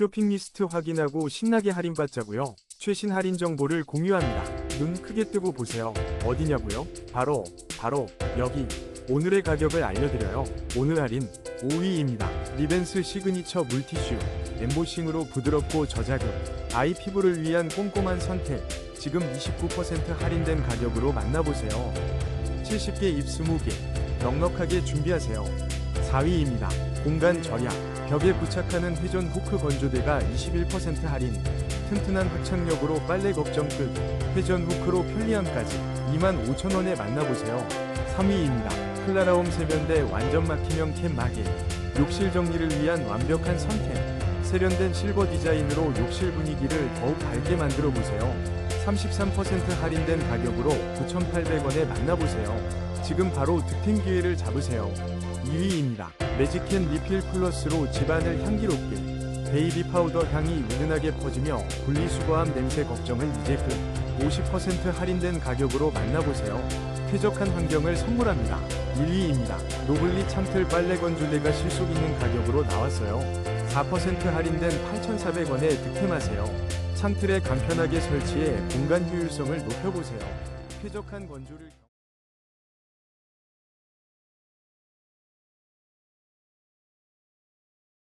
쇼핑 리스트 확인하고 신나게 할인받자고요. 최신 할인 정보를 공유합니다. 눈 크게 뜨고 보세요. 어디냐고요? 바로 바로 여기. 오늘의 가격을 알려드려요. 오늘 할인 5위입니다. 리벤스 시그니처 물티슈 엠보싱으로 부드럽고 저자극 아이 피부를 위한 꼼꼼한 선택 지금 29% 할인된 가격으로 만나보세요. 70개 입 20개 넉넉하게 준비하세요. 4위입니다. 공간 절약 벽에 부착하는 회전 후크 건조대가 21% 할인 튼튼한 흡착력으로 빨래 걱정 끝 회전 후크로 편리함까지 25,000원에 만나보세요. 3위입니다. 클라라홈 세면대 완전 막히형 캔 마개 욕실 정리를 위한 완벽한 선택 세련된 실버 디자인으로 욕실 분위기를 더욱 밝게 만들어 보세요. 33% 할인된 가격으로 9,800원에 만나보세요. 지금 바로 득템 기회를 잡으세요. 2위입니다. 매직캔 리필 플러스로 집안을 향기롭게 베이비 파우더 향이 은은하게 퍼지며 분리수거함 냄새 걱정은 이제 끝. 50% 할인된 가격으로 만나보세요. 쾌적한 환경을 선물합니다. 1위입니다. 노블리 창틀 빨래 건조대가 실속 있는 가격으로 나왔어요. 4% 할인된 8,400원에 득템하세요. 창틀에 간편하게 설치해 공간 효율성을 높여보세요. 쾌적한 건조를